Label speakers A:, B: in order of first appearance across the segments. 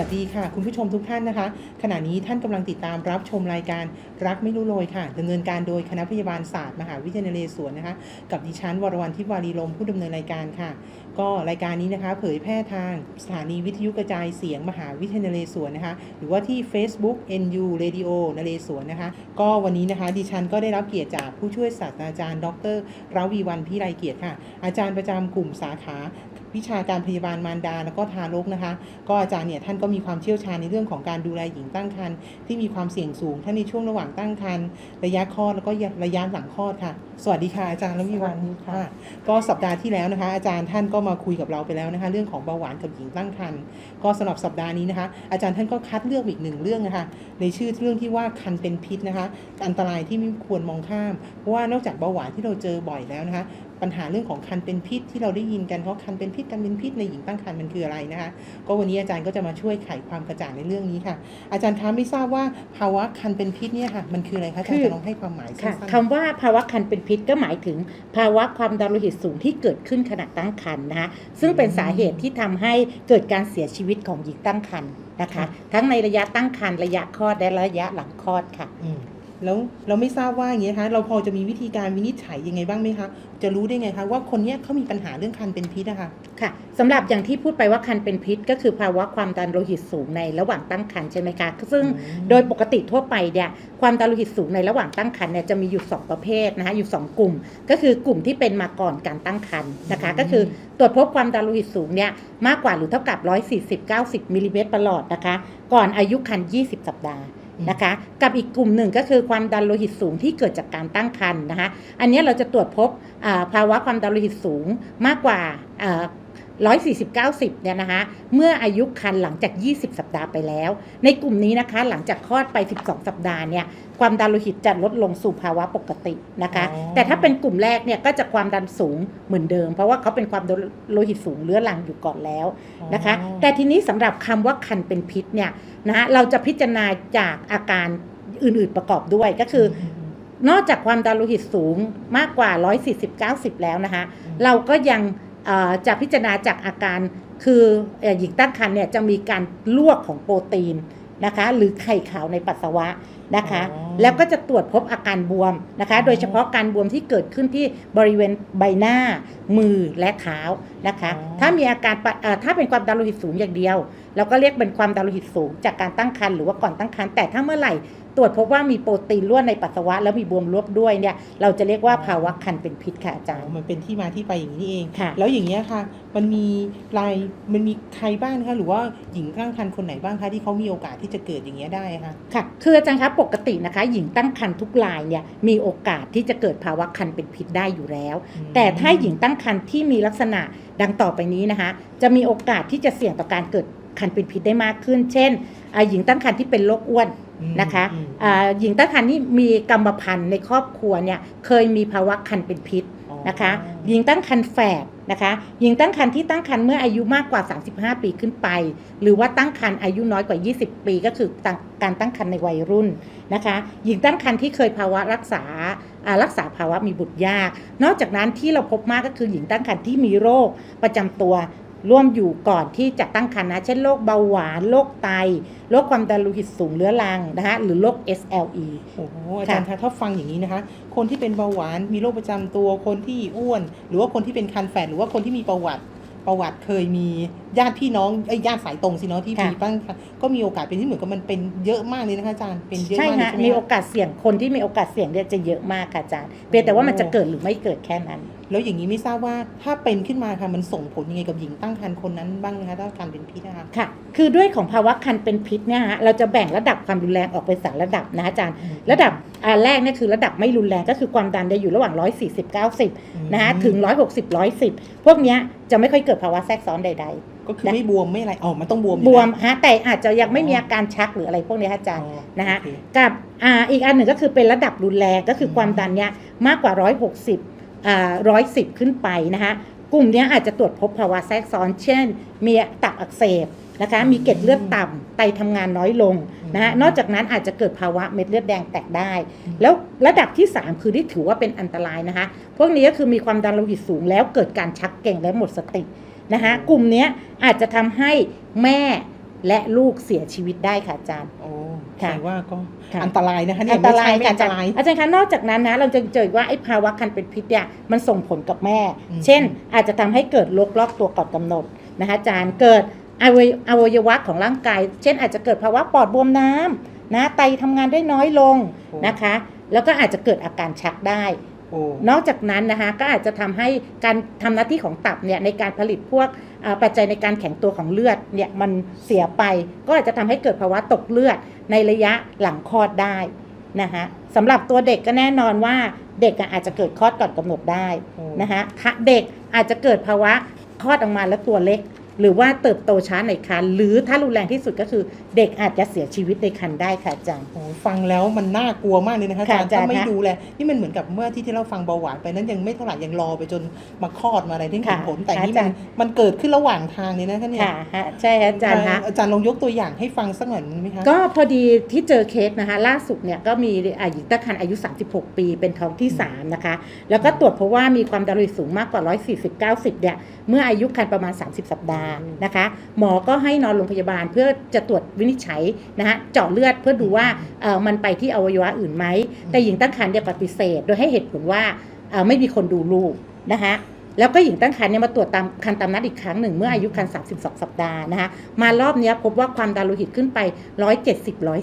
A: สวัสดีค่ะ คุณผู้ชมทุกท่านนะคะ ขณะนี้ท่านกำลังติดตามรับชมรายการรักไม่รู้โรยค่ะดำเนินการโดยคณะพยาบาลศาสตร์มหาวิทยาลัยนเรศวรนะคะ กับดิฉันวรวรรณทิพย์วารีลมผู้ดำเนินรายการค่ะ ก็รายการนี้นะคะ เผยแพร่ทางสถานีวิทยุกระจายเสียงมหาวิทยาลัยนเรศวรนะคะ หรือว่าที่ Facebook NU Radio นเรศวรนะคะ ก็วันนี้นะคะ ดิฉันก็ได้รับเกียรติจากผู้ช่วยศาสตราจารย์ ดรราวีวันพิไรเกียรติค่ะ อาจารย์ประจำกลุ่มสาขา วิชาการพยาบาลมารดา แล้วก็ทารกนะคะ ก็อาจารย์เนี่ยท่านก็มีความเชี่ยวชาญในเรื่องของการดูแลหญิงตั้งครรภ์ที่มีความเสี่ยงสูงทั้งในช่วงระหว่างตั้งครรภ์ระยะคลอดแล้วก็ระยะหลังคลอดค่ะ สวัสดีค่ะอาจารย์ละวีวัน
B: สวัสดีค่ะ
A: ก็สัปดาห์ที่แล้วนะคะ อาจารย์ท่านก็มาคุยกับเราไปแล้วนะคะ เรื่องของเบาหวานกับหญิงตั้งครรภ์ก็สำหรับสัปดาห์นี้นะคะ อาจารย์ท่านก็คัดเลือกอีกหนึ่งเรื่องนะคะ ในชื่อเรื่องที่ว่าคันเป็นพิษนะคะ อันตรายที่ไม่ควรมองข้ามเพราะว่านอกจากเบาหวานที่เราเจอบ่อยแล้วนะคะ ปัญหาเรื่องของคันเป็นพิษที่เราได้ยินกันเพราะคันเป็นพิษกันเป็นพิษในหญิงตั้งครรภ์มันคืออะไรนะคะก็วันนี้อาจารย์ก็จะมาช่วยไขความกระจ่างในเรื่องนี้ค่ะ อาจารย์คะไม่ทราบว่าภาวะคันเป็นพิษเนี่ยค่ะมันคืออะไรคะอาจารย์
B: คือ
A: จะลองให้ความหมายสั้
B: ค่ะ
A: น
B: คำว่าภาวะคันเป็นพิษก็หมายถึง ภาวะความดันโลหิตสูงที่เกิดขึ้นขณะตั้งครรภ์นะคะซึ่งเป็นสาเหตุที่ทำให้เกิดการเสียชีวิตของหญิงตั้งครรภ์นะคะ ทั้งในระยะตั้งครรภ์ระยะคลอดและระยะหลังคลอดค่ะ
A: ๆอืม แล้วเราไม่ทราบว่าอย่างเงี้ยคะเราพอจะมีวิธีการวินิจฉัยยังไงบ้างไหมคะ จะรู้ได้ไงคะว่าคนเนี้ยเขามีปัญหาเรื่องคันเป็นพิษนะคะ
B: ค่ะสำหรับอย่างที่พูดไปว่าคันเป็นพิษ ก็คือภาวะความดันโลหิตสูงในระหว่างตั้งครรภ์ใช่ไหมคะซึ่ง
A: อืม
B: โดยปกติทั่วไปเนี่ยความดันโลหิตสูงในระหว่างตั้งครรภ์เนี่ยจะมีอยู่ 2 ประเภทนะคะอยู่ 2 กลุ่ม ก็คือกลุ่มที่เป็นมาก่อนการตั้งครรภ์นะคะ ก็คือตรวจพบความดันโลหิตสูงเนี่ยมากกว่าหรือเท่ากับ 140-90มิลลิเมตรประหลอดนะคะ ก่อนอายุครรภ์20 สัปดาห์ นะคะ กับอีกกลุ่มหนึ่งก็คือความดันโลหิตสูงที่เกิดจากการตั้งครรภ์นะคะ อันนี้เราจะตรวจพบภาวะความดันโลหิตสูงมากกว่า 140 90เนี่ยนะคะเมื่ออายุครรภ์หลังจาก 20 สัปดาห์ไปแล้ว ในกลุ่มนี้นะคะหลังจากคลอดไป 12 สัปดาห์เนี่ยความดันโลหิตจะลดลงสู่ภาวะปกตินะคะ
A: อ๋อ
B: แต่ถ้าเป็นกลุ่มแรกเนี่ยก็จะความดันสูงเหมือนเดิม เพราะว่าเขาเป็นความดันโลหิตสูงเรื้อรังอยู่ก่อนแล้วนะคะ
A: อ๋อ
B: แต่ทีนี้สำหรับคำว่าคันเป็นพิษเนี่ยนะฮะเราจะพิจารณาจากอาการอื่นๆประกอบด้วยก็คืออ
A: ม
B: นอกจากความดันโลหิตสูงมากกว่า 140-90 แล้วนะคะ
A: อืม
B: เราก็ยังเอ่อ จะพิจารณาจากอาการคือเอ่อหญิงตั้งครรภ์เนี่ยจะมีการลวกของโปรตีนนะคะ หรือไข่ขาวในปัสสาวะนะคะ
A: อ๋อ
B: แล้วก็จะตรวจพบอาการบวมนะคะ
A: อ๋อ
B: โดยเฉพาะการบวมที่เกิดขึ้นที่บริเวณใบหน้า มือและเท้านะคะ
A: อ๋อ
B: ถ้ามีอาการปะเอ่อถ้าเป็นความดันโลหิตสูงอย่างเดียว เราก็เรียกเป็นความดันโลหิตสูงจากการตั้งครรภ์หรือว่าก่อนตั้งครรภ์แต่ถ้าเมื่อไหร่ ตรวจพบว่ามีโปรตีนล้วนในปัสสาวะ แล้วมีบวมรวบด้วยเนี่ยเราจะเรียกว่าภาวะคันเป็นพิษค่ะอาจารย์
A: มันเป็นที่มาที่ไปอย่างนี้นี่เอง
B: ค่ะ
A: แล้วอย่างเงี้ยค่ะ มันมีรายมันมีใครบ้างคะหรือว่าหญิงตั้งครรภ์คนไหนบ้างคะที่เขามีโอกาสที่จะเกิดอย่างเงี้ยได้คะ
B: ค่ะคืออาจารย์คะปกตินะคะ หญิงตั้งครรภ์ทุกรายเนี่ยมีโอกาสที่จะเกิดภาวะคันเป็นพิษได้อยู่แล้ว แต่ถ้าหญิงตั้งครรภ์ที่มีลักษณะดังต่อไปนี้นะคะ จะมีโอกาสที่จะเสี่ยงต่อการเกิด คันเป็นพิษได้มากขึ้น เช่นอ่าหญิงตั้งครรภ์ที่เป็นโรคอ้วน
A: อืม
B: นะคะ
A: อืม
B: อ่าหญิงตั้งครรภ์ที่มีกรรมพันธุ์ในครอบครัวเนี่ยเคยมีภาวะคันเป็นพิษ
A: อ๋อ
B: นะคะหญิงตั้งครรภ์แฝดนะคะหญิงตั้งครรภ์ที่ตั้งครรภ์เมื่ออายุมากกว่า 35 ปีขึ้นไป หรือว่าตั้งครรภ์อายุน้อยกว่า 20 ปี ก็คือตั้งการตั้งครรภ์ในวัยรุ่นนะคะหญิงตั้งครรภ์ที่เคยภาวะรักษาอ่ารักษาภาวะมีบุตรยาก นอกจากนั้นที่เราพบมากก็คือหญิงตั้งครรภ์ที่มีโรคประจำตัว ร่วมอยู่ก่อนที่จะตั้งครรภ์นะ เช่นโรคเบาหวานโรคไตโรคความดันโลหิตสูงเรื้อรังนะคะหรือโรค SLE
A: โอ้โหอาจารย์คะถ้าฟังอย่างนี้นะคะ คนที่เป็นเบาหวานมีโรคประจำตัวคนที่อ้วน หรือว่าคนที่เป็นคันแฝดหรือว่าคนที่มีประวัติประวัติเคยมีญาติพี่น้องไอ้ยญาติสายตรงสิเนาะที่
B: ค่ะ
A: มีบ้างค่ะก็มีโอกาสเป็นที่เหมือนกับมันเป็นเยอะมากเลยนะคะอาจารย์เป็นเยอะ
B: ใช่
A: มากเลย
B: ฮะ
A: ใช่ไหม
B: มี
A: คะ
B: โอกาสเสี่ยงคนที่มีโอกาสเสี่ยงเนี่ยจะเยอะมากค่ะอาจารย์เพียงแต่ว่ามันจะเกิดหรือไม่เกิดแค่นั้น
A: แล้วอย่างนี้ไม่ทราบว่าถ้าเป็นขึ้นมาค่ะมันส่งผลยังไงกับหญิงตั้งครรภ์คนนั้นบ้างไหมคะถ้าการเป็นพิษนะคะ
B: ค่ะ คือด้วยของภาวะคันเป็นพิษเนี่ยฮะเราจะแบ่งระดับความรุนแรงออกเป็นสามระดับนะอาจารย์ ระดับอ่าแรกเนี่ยคือระดับไม่รุนแรงก็คือความดันจะอยู่ระหว่าง 140 90นะฮะถึง 160 110 พวกเนี้ยจะไม่ค่อยเกิดภาวะแทรกซ้อนใด
A: ก็คือไม่บวมไม่อะไรอ๋อมันต้องบวม
B: ๆ
A: อยู่
B: บวม
A: แล้ว
B: ฮะแต่อาจจะยังไม่มีอาการชักหรืออะไรพวกเนี้ยฮะอาจารย์
A: อ๋อ
B: นะฮะ
A: โอเค
B: กับอ่าอีกอันหนึ่งก็คือเป็นระดับรุนแรงก็คือความดันเนี่ยมากกว่า 160 ร้อ่า110ขึ้นไปนะคะกลุ่มนี้อาจจะตรวจพบภาวะแทรกซ้อน เช่น มีตับอักเสบนะคะมีเกล็ดเลือดต่ำไตทำงานน้อยลงนะฮะนอกจากนั้นอาจจะเกิดภาวะเม็ดเลือดแดงแตกได้ แล้วระดับที่ 3 คือที่ถือว่าเป็นอันตรายนะคะ พวกนี้ก็คือมีความดันโลหิตสูงแล้วเกิดการชักเกรงและหมดสตินะคะกลุ่มนี้อาจจะทำให้แม่ และลูกเสียชีวิตได้ค่ะอาจารย์
A: โอ้
B: ค่ะ
A: แสดงว่าก็
B: ค่ะ
A: อันตรายนะคะเนี่ย
B: อันตราย
A: ไม่
B: ค่ะ
A: ใช่
B: อา
A: ไม่
B: จารย์
A: อันตราย
B: อาจารย์คะนอกจากนั้นนะเราจะเจอว่าไอ้ภาวะคันเป็นพิษเนี่ยมันส่งผลกับแม่
A: อืม
B: เช่น อาจจะทำให้เกิดโรครอบตัวก่อนกำหนดนะคะอาจารย์เกิดอวัยอวัยวะของร่างกาย เช่น อาจจะเกิดภาวะปอดบวมน้ำนะไตทำงานได้น้อยลงนะคะ แล้วก็อาจจะเกิดอาการชักได้
A: โอ้
B: นอกจากนั้นนะคะก็อาจจะทำให้การทำหน้าที่ของตับเนี่ยในการผลิตพวกปัจจัยในการแข็งตัวของเลือดเนี่ยมันเสียไป ก็อาจจะทำให้เกิดภาวะตกเลือดในระยะหลังคลอดได้นะคะสำหรับตัวเด็กก็แน่นอนว่าเด็กอาจจะเกิดคลอดก่อนกำหนดได้นะคะเด็กอาจจะเกิดภาวะคลอดออกมาแล้วตัวเล็ก หรือว่าเติบโตช้าในครรภ์หรือถ้ารุนแรงที่สุดก็คือเด็กอาจจะเสียชีวิตในครรภ์ได้ค่ะอาจารย์
A: โอ้ฟังแล้วมันน่ากลัวมากเลยนะคะอาจารย์
B: ค่ะอาจารย์
A: ถ้าไม่
B: คะ
A: ดูแลนี่มันเหมือนกับเมื่อที่ที่เราฟังเบาหวานไปนั้นยังไม่เท่าไหร่ยังรอไปจนมาคลอดมาอะไรที่เห็น
B: ค่ะ
A: ผลแต่นี่
B: อาจา
A: มั
B: ร
A: น
B: ย์
A: มันเกิดขึ้นระหว่างทางเลยนะคะเนี่ย
B: ค่ะฮะใช่ค่ะอาจารย์คะ
A: อาจารย์ลองยกตัวอย่างให้ฟังสักหน่อยไหมคะ
B: ก็พอดีที่เจอเคสนะคะล่าสุดเนี่ยก็มีอ่าหญิงตั้งครรภ์อายุ 36 ปี เป็นท้องที่ 3 นะคะ แล้วก็ตรวจเพราะว่ามีความดันโลหิตสูงมากกว่า 140 90เนี่ยเมื่ออายุครรภ์ประมาณ 30 สัปดาห์นะคะหมอก็ให้นอนโรงพยาบาลเพื่อจะตรวจวินิจฉัยนะคะเจาะเลือดเพื่อดูว่าเอ่อมันไปที่อวัยวะอื่นไหม แต่หญิงตั้งครรภ์เนี่ยปฏิเสธ โดยให้เหตุผลว่าเอ่อไม่มีคนดูลูกนะคะแล้วก็หญิงตั้งครรภ์เนี่ยมาตรวจตามคันตามนัดอีกครั้งหนึ่งเมื่ออายุครรภ์32 สัปดาห์นะคะมารอบเนี้ยพบว่าความดันโลหิตขึ้นไป 170 110
A: โอ้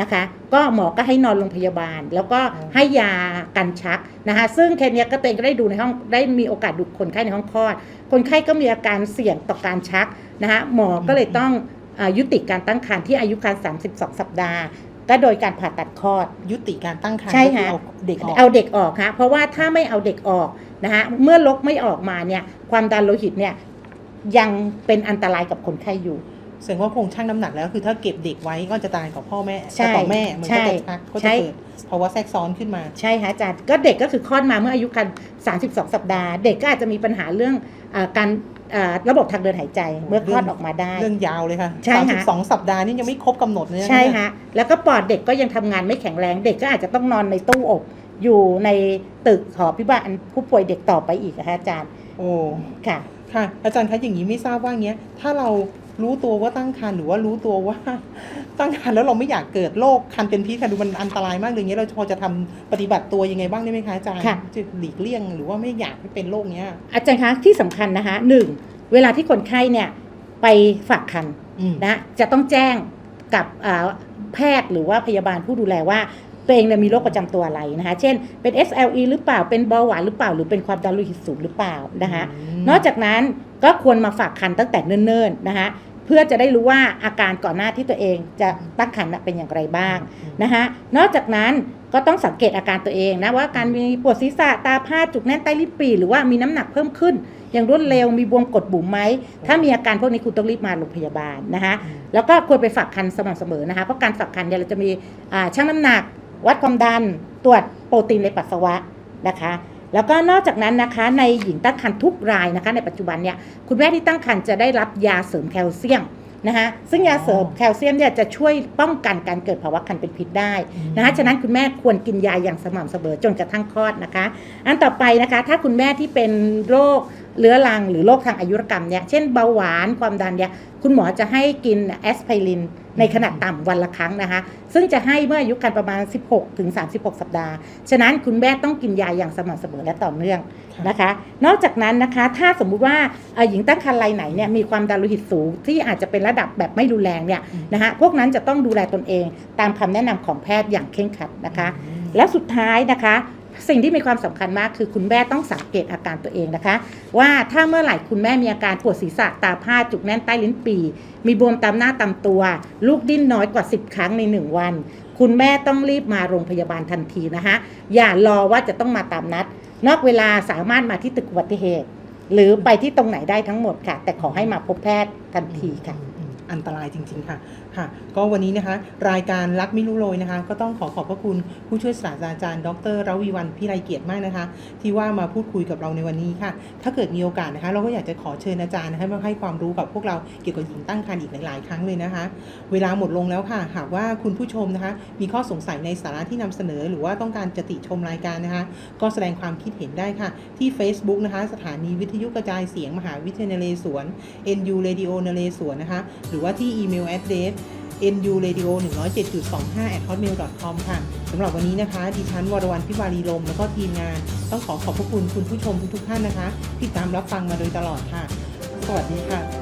B: นะคะ ก็หมอก็ให้นอนโรงพยาบาล แล้วก็
A: อ๋อ
B: ให้ยากันชักนะคะซึ่งแค่เนี้ยก็ตัวเองก็ได้ดูในห้องได้มีโอกาสดูคนไข้ในห้องคลอด คนไข้ก็มีอาการเสี่ยงต่อการชักนะคะหมอก็เลยต้องอายุติการตั้งครรภ์ที่อายุครรภ์32 สัปดาห์ ก็โดยการผ่าตัดคลอด
A: ยุติการตั้งครรภ์
B: ใช่
A: ก็คือ
B: ค่ะ
A: เอาเด็กออก
B: เอาเด็กออกฮะเพราะว่าถ้าไม่เอาเด็กออกนะคะเมื่อลกไม่ออกมาเนี่ยความดันโลหิตเนี่ยยังเป็นอันตรายกับคนไข้อยู่
A: แสดงว่าคงชั่งน้ำหนักแล้วคือถ้าเก็บเด็กไว้ก็จะตายกับพ่อแม่
B: ใช่
A: ต่อแม่มัน
B: ใช่
A: ก็จะชักก็
B: ใช่
A: จะเกิดภาวะแทรกซ้อนขึ้นมา
B: ใช่ค่ะอาจารย์ก็เด็กก็คือคลอดมาเมื่ออายุครรภ์32 สัปดาห์ เด็กก็อาจจะมีปัญหาเรื่องอาการอ่าระบบทางเดินหายใจเมื่อคลอดออกมาได้
A: เรื่องยาวเลยค่ะ
B: ใช่ค่ะ
A: สามสิบสองสัปดาห์นี่ยังไม่ครบกำหนดเลยน
B: ใช่ฮะแล้วก็ปอดเด็กก็ยังทำงานไม่แข็งแรง เด็กก็อาจจะต้องนอนในตู้อบอยู่ในตึกหอพิบาลผู้ป่วยเด็กต่อไปอีกนะคะอาจารย์
A: โอ้
B: ค่ะ
A: ค่ะ อาจารย์คะอย่างนี้ไม่ทราบว่าเงี้ยถ้าเรา รู้ตัวว่าตั้งครรภ์หรือว่ารู้ตัวว่าตั้งครรภ์แล้วเราไม่อยากเกิดโรคคันเป็นพิษค่ะดูมันอันตรายมากเลยเงี้ยเราพอจะทำปฏิบัติตัวยังไงบ้างได้ไหมคะอาจารย์
B: ค่ะ
A: จะหลีกเลี่ยงหรือว่าไม่อยากให้เป็นโรคเนี้ย
B: อาจารย์คะที่สำคัญนะคะหนึ่งเวลาที่คนไข้เนี่ยไปฝากคัน
A: อืม
B: นะจะต้องแจ้งกับอ่าแพทย์หรือว่าพยาบาลผู้ดูแลว่าตัวเองเนี่ยมีโรคประจำตัวอะไรนะคะ เช่น เป็น SLE หรือเปล่า เป็นเบาหวานหรือเปล่า หรือเป็นความดันโลหิตสูงหรือเปล่านะคะ
A: ม
B: นอกจากนั้นก็ควรมาฝากคันตั้งแต่เนิ่นๆนะคะ เพื่อจะได้รู้ว่าอาการก่อนหน้าที่ตัวเองจะตั้งครรภ์น่ะเป็นอย่างไรบ้างนะคะนอกจากนั้นก็ต้องสังเกตอาการตัวเองนะว่าการมีปวดศีรษะตาผ้าจุกแน่นใต้ลิ้นปี่หรือว่ามีน้ำหนักเพิ่มขึ้น อย่างรวดเร็วมีบวมกดบุ๋มไหม ถ้ามีอาการพวกนี้คุณต้องรีบมาโรงพยาบาลนะคะ
A: อืม
B: แล้วก็ควรไปฝักคันสม่ำเสมอนะคะเพราะการฝักคันเนี่ยเราจะมีอ่าชั่งน้ำหนัก วัดความดันตรวจโปรตีนในปัสสาวะนะคะ แล้วก็นอกจากนั้นนะคะในหญิงตั้งครรภ์ทุกรายนะคะ ในปัจจุบันเนี่ยคุณแม่ที่ตั้งครรภ์จะได้รับยาเสริมแคลเซียมนะคะซึ่งยาเสริมแคลเซียมเนี่ยจะช่วยป้องกันการเกิดภาวะคันเป็นพิษได้นะคะฉะนั้นคุณแม่ควรกินยาอย่างสม่ำเสมอจนกระทั่งคลอดนะคะ อันต่อไปนะคะ ถ้าคุณแม่ที่เป็นโรคเรื้อรังหรือโรคทางอายุรกรรมเนี่ยเช่นเบาหวานความดันเนี่ยคุณหมอจะให้กินแอสไพริน ในขนาดต่ำวันละครั้งนะคะ ซึ่งจะให้เมื่ออายุครรภ์ประมาณ 16ถึง36 สัปดาห์ ฉะนั้นคุณแม่ต้องกินยาอย่างสม่ำเสมอและต่อเนื่องนะคะ นอกจากนั้นนะคะ ถ้าสมมุติว่าเอ่อหญิงตั้งครรภ์รายไหนเนี่ยมีความดันโลหิตสูงที่อาจจะเป็นระดับแบบไม่รุนแรงเนี่ย
A: อืม
B: นะคะพวกนั้นจะต้องดูแลตนเองตามคำแนะนำของแพทย์อย่างเคร่งครัดนะคะ
A: อืม
B: แล้วสุดท้ายนะคะ สิ่งที่มีความสำคัญมากคือคุณแม่ต้องสังเกตอาการตัวเองนะคะ ว่าถ้าเมื่อไหร่คุณแม่มีอาการปวดศีรษะตาผ้าจุกแน่นใต้ลิ้นปี มีบวมตามหน้าตามตัว ลูกดิ้นน้อยกว่า 10 ครั้งใน 1 วัน คุณแม่ต้องรีบมาโรงพยาบาลทันทีนะคะ อย่ารอว่าจะต้องมาตามนัด นอกเวลาสามารถมาที่ตึกอุบัติเหตุ หรือไปที่ตรงไหนได้ทั้งหมดค่ะ แต่ขอให้มาพบแพทย์ทันทีค่ะ
A: อันตรายจริง ๆ ค่ะค่ะ ก็วันนี้นะคะ รายการรักไม่รู้โรยนะคะ ก็ต้องขอขอบพระคุณผู้ช่วยศาสตราจารย์ ดรรวีวันพิไรเกียรติมากนะคะ ที่ว่ามาพูดคุยกับเราในวันนี้ค่ะ ถ้าเกิดมีโอกาสนะคะ เราก็อยากจะขอเชิญอาจารย์นะคะมาให้ความรู้กับพวกเราเกี่ยวกับหญิงตั้งครรภ์อีกหลายๆครั้งเลยนะคะ เวลาหมดลงแล้วค่ะ หากว่าคุณผู้ชมนะคะ มีข้อสงสัยในสาระที่นำเสนอ หรือว่าต้องการจะติชมรายการนะคะ ก็แสดงความคิดเห็นได้ค่ะ ที่ Facebook นะคะ สถานีวิทยุกระจายเสียงมหาวิทยาลัยนเรศวร NU Radio นเรศวรนะคะหรือว่าที่อีเมล address nuradio 107.25 at hotmail com ค่ะสำหรับวันนี้นะคะ ดิฉันวรวรรณพิวารีลม แล้วก็ทีมงาน ต้องขอขอบพระคุณคุณผู้ชมทุกๆท่านนะคะ ที่ตามรับฟังมาโดยตลอดค่ะ สวัสดีค่ะ